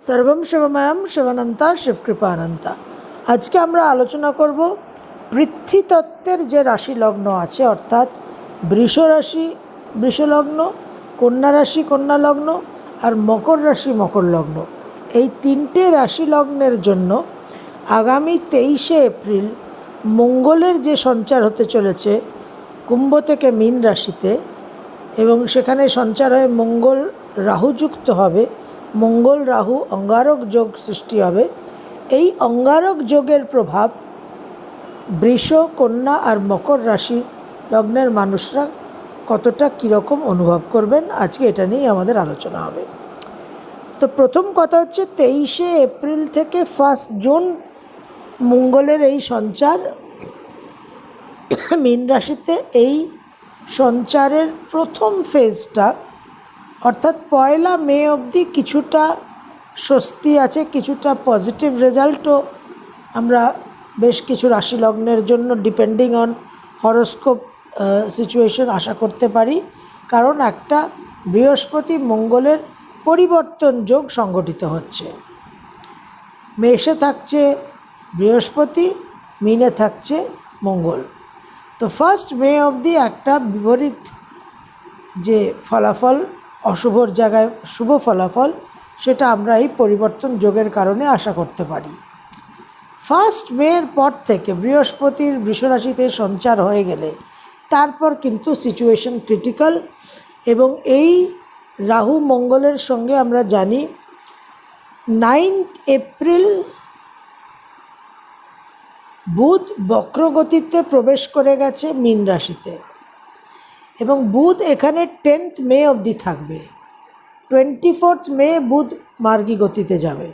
সর্বম শিবময়ম শিবানন্তা শিবকৃপানন্তা। আজকে আমরা আলোচনা করব পৃথ্বীতত্ত্বের যে রাশি লগ্ন আছে, অর্থাৎ বৃষ রাশি বৃষলগ্ন কন্যা রাশি কন্যা লগ্ন আর মকর রাশি মকর লগ্ন এই তিনটে রাশি লগ্নের জন্য আগামী তেইশে এপ্রিল মঙ্গলের যে সঞ্চার হতে চলেছে, কুম্ভ থেকে মীন রাশিতে এবং সেখানে সঞ্চার হয়ে মঙ্গল রাহুযুক্ত হবে মঙ্গল রাহু অঙ্গারক যোগ সৃষ্টি হবে। এই অঙ্গারক যোগের প্রভাব বৃষ, কন্যা আর মকর রাশি লগ্নের মানুষরা কতটা কীরকম অনুভব করবেন? আজকে এটা নিয়েই আমাদের আলোচনা হবে। তো প্রথম কথা হচ্ছে তেইশে এপ্রিল থেকে ফার্স্ট জুন মঙ্গলের এই সঞ্চার। মীন রাশিতে এই সঞ্চারের প্রথম ফেজটা অর্থাৎ পয়লা মে অবধি কিছুটা স্বস্তি আছে, কিছুটা পজিটিভ রেজাল্টও আমরা বেশ কিছু রাশি লগ্নের জন্য ডিপেন্ডিং অন হরস্কোপ সিচুয়েশন আশা করতে পারি। কারণ একটা বৃহস্পতি মঙ্গলের পরিবর্তন যোগ সংগঠিত হচ্ছে। মেষে থাকছে বৃহস্পতি, মিনে থাকছে মঙ্গল। তো ফার্স্ট মে অবধি একটা বিপরীত যে ফলাফল অশুভর জায়গায় শুভ ফলাফল, সেটা আমরা এই পরিবর্তন যোগের কারণে আশা করতে পারি। ফার্স্ট মের পর থেকে বৃহস্পতির বৃষরাশিতে সঞ্চার হয়ে গেলে তারপর কিন্তু সিচুয়েশন ক্রিটিক্যাল এবং এই রাহু মঙ্গলের সঙ্গে আমরা জানি নাইনথ এপ্রিল বুধ বক্রগতিতে প্রবেশ করে গেছে মীন রাশিতে। এবং বুধ এখানে টেন্থ মে অবধি থাকবে। টোয়েন্টি ফোর্থ মে বুধ মার্গী গতিতে যাবে।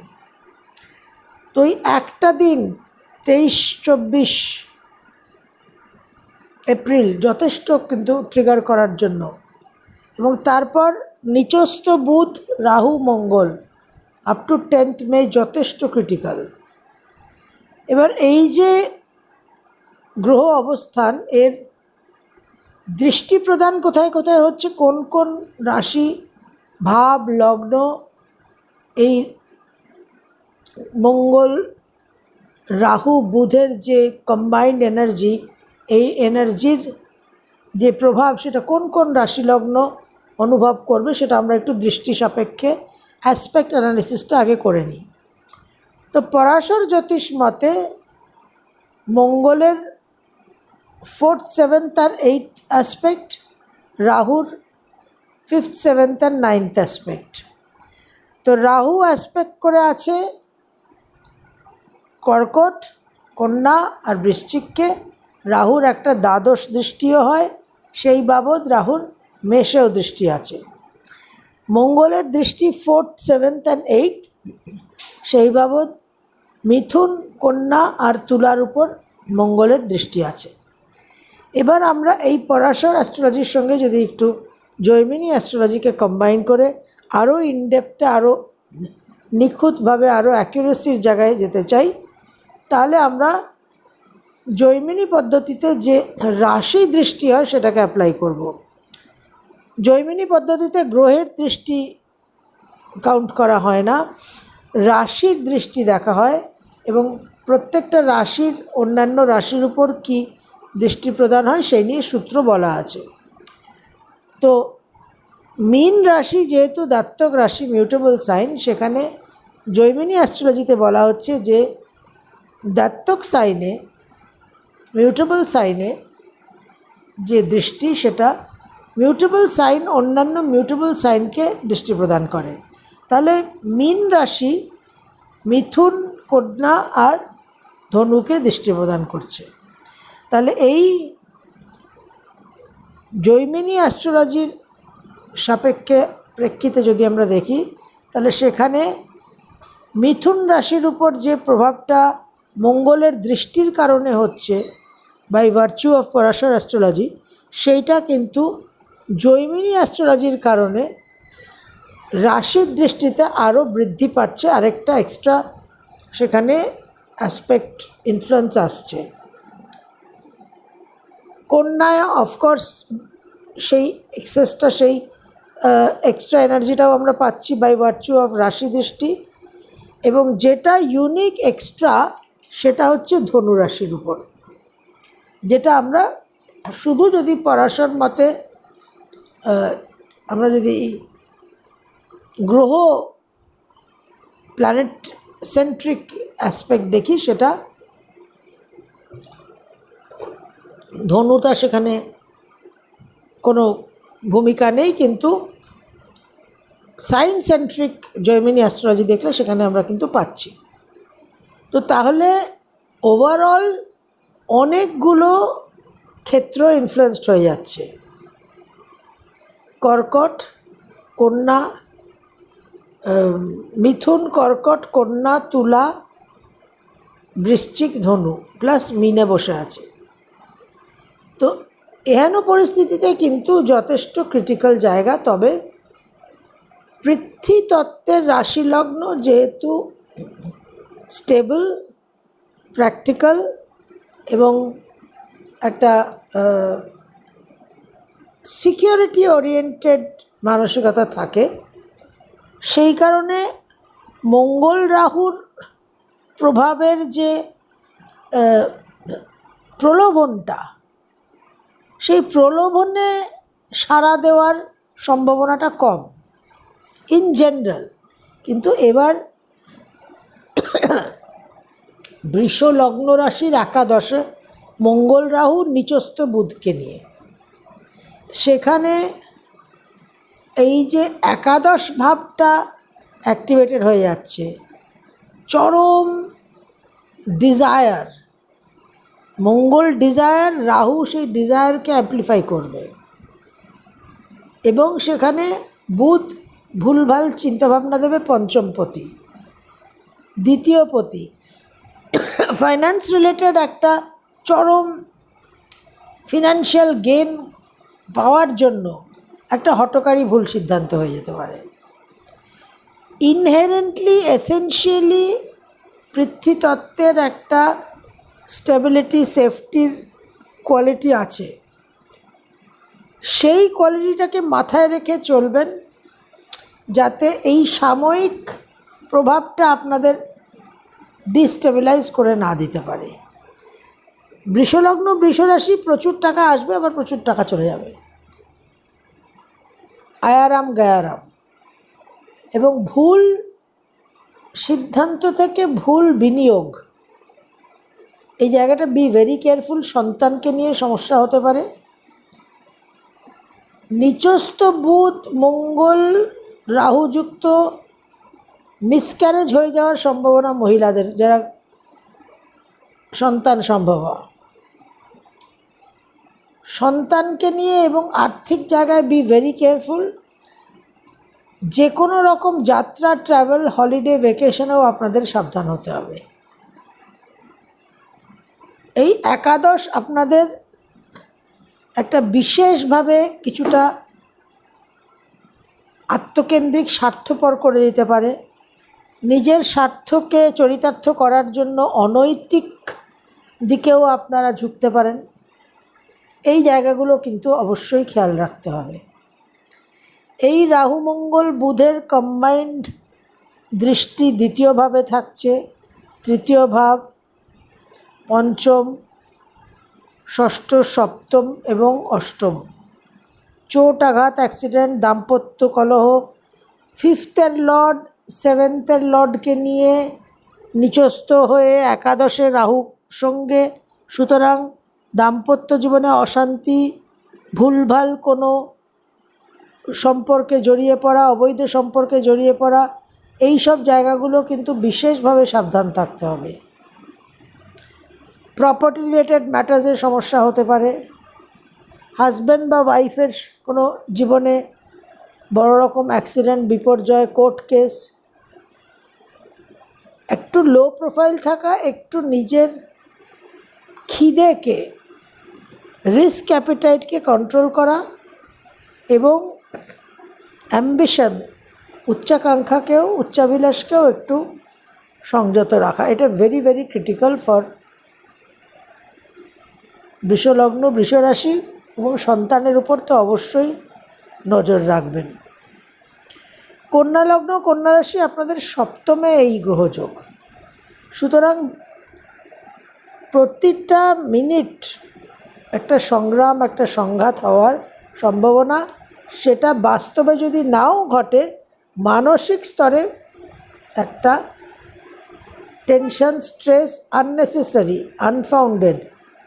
তো এই একটা দিন, তেইশ, চব্বিশ এপ্রিল যথেষ্ট কিন্তু ট্রিগার করার জন্য। এবং তারপর নিচস্থ Budh, Rahu, Mangal up to tenth মে যথেষ্ট ক্রিটিক্যাল এবার এই যে গ্রহ অবস্থান, এর দৃষ্টি প্রদান কোথায় কোথায় হচ্ছে? কোন কোন রাশি, ভাব, লগ্ন, এই মঙ্গল, রাহু, বুধের যে কম্বাইন্ড এনার্জি এই এনার্জির যে প্রভাব, সেটা কোন কোন রাশি লগ্ন অনুভব করবে, সেটা আমরা একটু দৃষ্টি সাপেক্ষে অ্যাসপেক্ট অ্যানালিসিসটা আগে করে নিই। তো পরাশর জ্যোতিষ মতে মঙ্গলের ফোর্থ, সেভেন্থ আর এইট অ্যাসপেক্ট রাহুর ফিফথ, সেভেন্থ আর নাইনথ অ্যাসপেক্ট তো রাহু অ্যাসপেক্ট করে আছে কর্কট, কন্যা আর বৃশ্চিককে। রাহুর একটা দ্বাদশ দৃষ্টিও হয়, সেই বাবদ রাহুর মেষেও দৃষ্টি আছে। মঙ্গলের দৃষ্টি ফোর্থ, সেভেন্থ অ্যান্ড এইট, সেই বাবদ মিথুন, কন্যা আর তুলার উপর মঙ্গলের দৃষ্টি আছে। এবার আমরা এই পরাশর অ্যাস্ট্রোলজির সঙ্গে যদি একটু জৈমিনী অ্যাস্ট্রোলজিকে কম্বাইন করে আরও ইনডেপথে আরও নিখুঁতভাবে, আরও অ্যাকিউরেসির জায়গায় যেতে চাই, তাহলে আমরা জৈমিনী পদ্ধতিতে যে রাশি দৃষ্টি হয় সেটাকে অ্যাপ্লাই করব। জৈমিনী পদ্ধতিতে গ্রহের দৃষ্টি কাউন্ট করা হয় না, রাশির দৃষ্টি দেখা হয় এবং প্রত্যেকটা রাশির অন্যান্য রাশির উপর কি দৃষ্টি প্রদান হয়, সেই নিয়ে সূত্র বলা আছে। তো মীন রাশি যেহেতু দাত্তক রাশি মিউটেবল সাইন সেখানে জৈমিনী অ্যাস্ট্রোলজিতে বলা হচ্ছে যে দাত্তক সাইনে মিউটেবল সাইনে যে দৃষ্টি, সেটা মিউটেবল সাইন অন্যান্য মিউটেবল সাইনকে দৃষ্টি প্রদান করে। তাহলে মীন রাশি মিথুন, কন্যা আর ধনুকে দৃষ্টি প্রদান করছে। তাহলে এই জৈমিনী অ্যাস্ট্রোলজির সাপেক্ষে প্রেক্ষিতে যদি আমরা দেখি, তাহলে সেখানে মিথুন রাশির উপর যে প্রভাবটা মঙ্গলের দৃষ্টির কারণে হচ্ছে by virtue of Parashar astrology, সেইটা কিন্তু জৈমিনী অ্যাস্ট্রোলজির কারণে রাশির দৃষ্টিতে আরও বৃদ্ধি পাচ্ছে, আরেকটা এক্সট্রা সেখানে অ্যাসপেক্ট ইনফ্লুয়েন্স আসছে। কন্যায় অফকোর্স সেই এক্সেসটা সেই এক্সট্রা এনার্জিটাও আমরা পাচ্ছি বাই ভার্চু অফ রাশি দৃষ্টি। এবং যেটা ইউনিক এক্সট্রা সেটা হচ্ছে ধনুরাশির উপর। যেটা আমরা শুধু যদি পড়াশোর মতে আমরা যদি গ্রহ প্ল্যানেট সেন্ট্রিক অ্যাসপেক্ট দেখি, সেটা ধনুটা সেখানে কোনো ভূমিকা নেই, কিন্তু সাইন সেন্ট্রিক জৈমিনী অ্যাস্ট্রোলজি দেখলে সেখানে আমরা কিন্তু পাচ্ছি। তো তাহলে ওভারঅল অনেকগুলো ক্ষেত্র ইনফ্লুয়েসড হয়ে যাচ্ছে। কর্কট, কন্যা মিথুন, কর্কট, কন্যা, তুলা, বৃশ্চিক ধনু প্লাস মিনে বসে আছে। এহেন পরিস্থিতিতে কিন্তু যথেষ্ট ক্রিটিক্যাল জায়গা, তবে পৃথ্বী তত্ত্বের রাশিলগ্ন যেহেতু স্টেবল প্র্যাকটিক্যাল এবং একটা সিকিউরিটি ওরিয়েন্টেড মানসিকতা থাকে, সেই কারণে মঙ্গল রাহুর প্রভাবের যে প্রলোভনটা সেই প্রলোভনে সাড়া দেওয়ার সম্ভাবনাটা কম ইন জেনারেল কিন্তু এবার বৃষ লগ্ন রাশির একাদশে মঙ্গল রাহু নিচস্থ বুধকে নিয়ে। সেখানে এই যে একাদশ ভাবটা অ্যাক্টিভেটেড হয়ে যাচ্ছে, চরম ডিজায়ার মঙ্গল ডিজায়ার রাহু সেই ডিজায়ারকে অ্যাম্প্লিফাই করবে। এবং সেখানে বুধ ভুলভাল চিন্তাভাবনা দেবে পঞ্চমপতি দ্বিতীয় পতি ফাইন্যান্স রিলেটেড একটা চরম ফিনান্সিয়াল গেন পাওয়ার জন্য একটা হটকারী ভুল সিদ্ধান্ত হয়ে যেতে পারে। ইনহেরেন্টলি এসেনশিয়ালি পৃথ্বীতত্ত্বের একটা স্টেবিলিটি সেফটির কোয়ালিটি আছে। সেই কোয়ালিটিটাকে মাথায় রেখে চলবেন যাতে এই সাময়িক প্রভাবটা আপনাদের ডিস্টেবিলাইজ করে না দিতে পারে। বৃষলগ্ন বৃষরাশি প্রচুর টাকা আসবে, আবার প্রচুর টাকা চলে যাবে। আয়ারাম গায়ারাম। এবং ভুল সিদ্ধান্ত থেকে ভুল বিনিয়োগ এই জায়গাটা বি ভেরি কেয়ারফুল সন্তানকে নিয়ে সমস্যা হতে পারে। নিচস্থ বুধ মঙ্গল, রাহুযুক্ত মিসক্যারেজ হয়ে যাওয়ার সম্ভাবনা মহিলাদের, যারা সন্তান সম্ভব। সন্তানকে নিয়ে এবং আর্থিক জায়গায় বি ভেরি কেয়ারফুল যে কোনো রকম যাত্রা ট্রাভেল হলিডে ভেকেশনেও আপনাদের সাবধান হতে হবে। এই একাদশ আপনাদের একটা বিশেষভাবে কিছুটা আত্মকেন্দ্রিক স্বার্থপর করে দিতে পারে। নিজের স্বার্থকে চরিতার্থ করার জন্য অনৈতিক দিকেও আপনারা ঝুঁকতে পারেন। এই জায়গাগুলো কিন্তু অবশ্যই খেয়াল রাখতে হবে। এই রাহু মঙ্গল বুধের কম্বাইন্ড দৃষ্টি দ্বিতীয়ভাবে থাকছে। তৃতীয় ভাব পঞ্চম, ষষ্ঠ, সপ্তম এবং অষ্টম। চোট আঘাত অ্যাক্সিডেন্ট দাম্পত্য কলহ ফিফথের লর্ড সেভেন্থের লর্ডকে নিয়ে নিচস্থ হয়ে একাদশে রাহু সঙ্গে। সুতরাং দাম্পত্য জীবনে অশান্তি, ভুলভাল কোনো সম্পর্কে জড়িয়ে পড়া, অবৈধ সম্পর্কে জড়িয়ে পড়া এই সব জায়গাগুলো কিন্তু বিশেষভাবে সাবধান থাকতে হবে। প্রপার্টি রিলেটেড ম্যাটার্সের সমস্যা হতে পারে। হাজব্যান্ড বা ওয়াইফের কোনো জীবনে বড় রকম অ্যাক্সিডেন্ট বিপর্যয় কোর্ট কেস একটু লো প্রোফাইল থাকা, একটু নিজের খিদেকে রিস্ক অ্যাপিটাইটকে কন্ট্রোল করা এবং অ্যাম্বিশন উচ্চাকাঙ্ক্ষাকেও, উচ্চাভিলাষকেও একটু সংযত রাখা। এটা ভেরি ভেরি ক্রিটিক্যাল ফর বৃষলগ্ন, বৃষরাশি এবং সন্তানের উপর তো অবশ্যই নজর রাখবেন। কন্যা লগ্ন কন্যা রাশি আপনাদের সপ্তমে এই গ্রহযোগ। সুতরাং প্রতিটা মিনিট একটা সংগ্রাম, একটা সংঘাত হওয়ার সম্ভাবনা, সেটা বাস্তবে যদি নাও ঘটে, মানসিক স্তরে একটা টেনশন স্ট্রেস আননেসেসারি আনফাউন্ডেড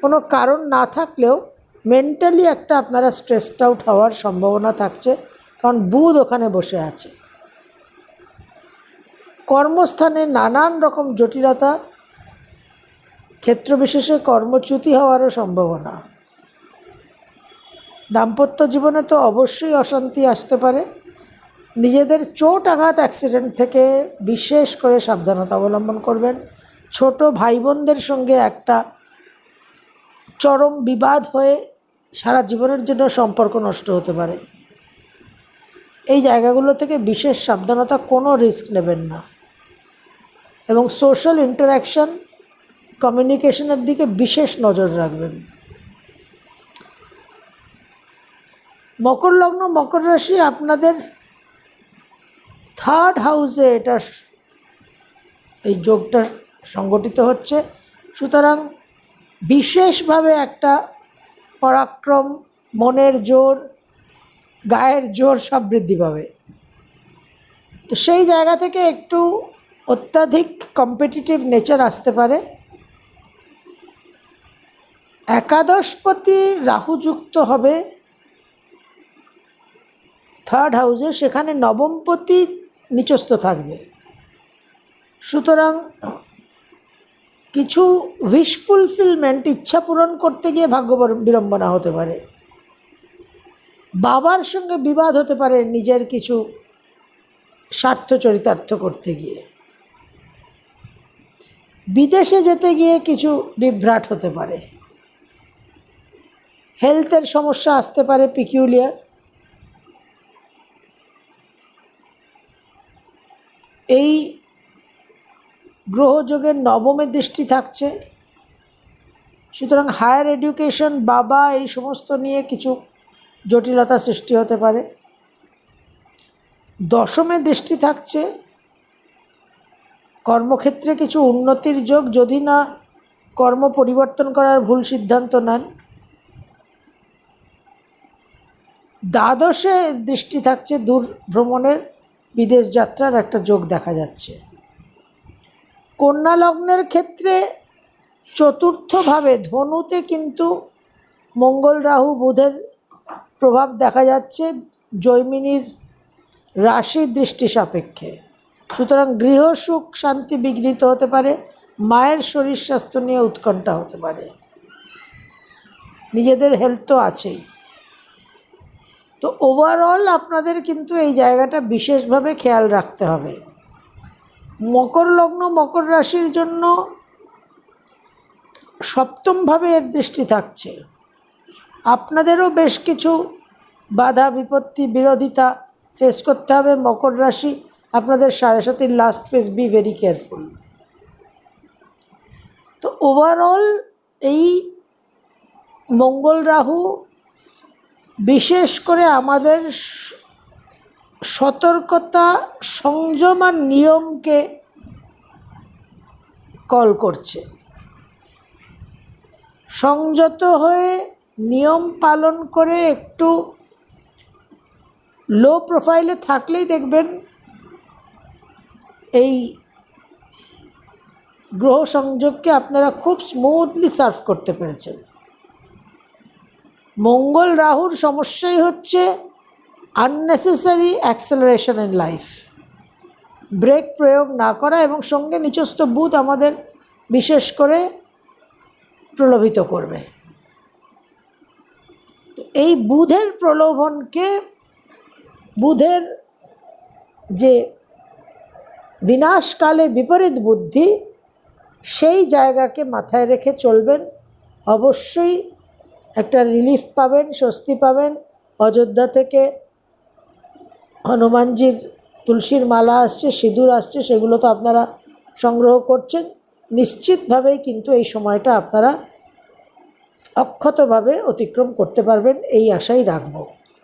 কোনো কারণ না থাকলেও মেন্টালি একটা আপনারা স্ট্রেসড আউট হওয়ার সম্ভাবনা থাকছে, কারণ বুধ ওখানে বসে আছে। কর্মস্থানে নানান রকম জটিলতা, ক্ষেত্রবিশেষে কর্মচ্যুতি হওয়ারও সম্ভাবনা। দাম্পত্য জীবনে তো অবশ্যই অশান্তি আসতে পারে। নিজেদের চোট আঘাত অ্যাক্সিডেন্ট থেকে বিশেষ করে সাবধানতা অবলম্বন করবেন। ছোট ভাই বোনদের সঙ্গে একটা চরম বিবাদ হয়ে সারা জীবনের জন্য সম্পর্ক নষ্ট হতে পারে। এই জায়গাগুলো থেকে বিশেষ সাবধানতা কোনো রিস্ক নেবেন না। এবং সোশ্যাল ইন্টারাকশন, কমিউনিকেশনের দিকে বিশেষ নজর রাখবেন। মকর লগ্ন, মকর রাশি আপনাদের থার্ড হাউসে এটা এই যোগটা সংগঠিত হচ্ছে। সুতরাং বিশেষভাবে একটা পরাক্রম, মনের জোর, গায়ের জোর সব বৃদ্ধি পাবে। তো সেই জায়গা থেকে একটু অত্যাধিক কম্পিটিটিভ নেচার আসতে পারে। একাদশপতি রাহুযুক্ত হবে থার্ড হাউসে সেখানে নবমপতি নিচস্থ থাকবে। সুতরাং কিছু উইশ ফুলফিলমেন্ট ইচ্ছা পূরণ করতে গিয়ে ভাগ্য বিড়ম্বনা হতে পারে। বাবার সঙ্গে বিবাদ হতে পারে নিজের কিছু স্বার্থ চরিতার্থ করতে গিয়ে। বিদেশে যেতে গিয়ে কিছু বিভ্রাট হতে পারে। হেলথের সমস্যা আসতে পারে পিকিউলিয়ার এই গ্রহযোগের নবমে দৃষ্টি থাকছে। সুতরাং হায়ার এডুকেশন, বাবা এই সমস্ত নিয়ে কিছু জটিলতা সৃষ্টি হতে পারে। দশমে দৃষ্টি থাকছে, কর্মক্ষেত্রে কিছু উন্নতির যোগ যদি না কর্ম পরিবর্তন করার ভুল সিদ্ধান্ত নেন। দ্বাদশে দৃষ্টি থাকছে, দূর ভ্রমণের বিদেশ যাত্রার একটা যোগ দেখা যাচ্ছে। কন্যা লগ্নের ক্ষেত্রে চতুর্থভাবে ধনুতে কিন্তু মঙ্গল রাহু বুধের প্রভাব দেখা যাচ্ছে জৈমিনীর রাশি দৃষ্টি সাপেক্ষে। সুতরাং গৃহ সুখ শান্তি বিঘ্নিত হতে পারে, মায়ের শরীর স্বাস্থ্য নিয়ে উৎকণ্ঠা হতে পারে। নিজেদের হেলথ তো আছেই। তো ওভারঅল আপনাদের কিন্তু এই জায়গাটা বিশেষভাবে খেয়াল রাখতে হবে। মকর লগ্ন, মকর রাশির জন্য সপ্তমভাবে এর দৃষ্টি থাকছে। আপনাদেরও বেশ কিছু বাধা, বিপত্তি, বিরোধিতা ফেস করতে হবে। মকর রাশি আপনাদের সাড়ে সাতির last phase be very careful তো ওভারঅল এই মঙ্গল রাহু বিশেষ করে আমাদের সতর্কতা সংযম আর নিয়মকে কল করছে। সংযত হয়ে নিয়ম পালন করে একটু লো প্রোফাইলে থাকলেই দেখবেন এই গ্রহ সংযোগকে আপনারা খুব স্মুথলি সার্ভ করতে পেরেছেন। মঙ্গল, রাহুর সমস্যাই হচ্ছে unnecessary acceleration in life brake প্রয়োগ না করা এবং সঙ্গে নিচস্থ বুধ আমাদের বিশেষ করে প্রলোভিত করবে। তো এই বুধের প্রলোভনকে বুধের যে বিনাশকালে বিপরীত বুদ্ধি, সেই জায়গাকে মাথায় রেখে চলবেন। অবশ্যই একটা রিলিফ পাবেন, স্বস্তি পাবেন। অযোধ্যা থেকে হনুমানজির তুলসীর মালা আসছে, সিঁদুর আসছে, সেগুলো তো আপনারা সংগ্রহ করছেন। নিশ্চিতভাবেই কিন্তু এই সময়টা আপনারা অক্ষতভাবে অতিক্রম করতে পারবেন, এই আশাই রাখব।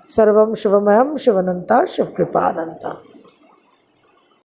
সর্বম শিবময়ম শিবানন্তা শিবকৃপানন্তা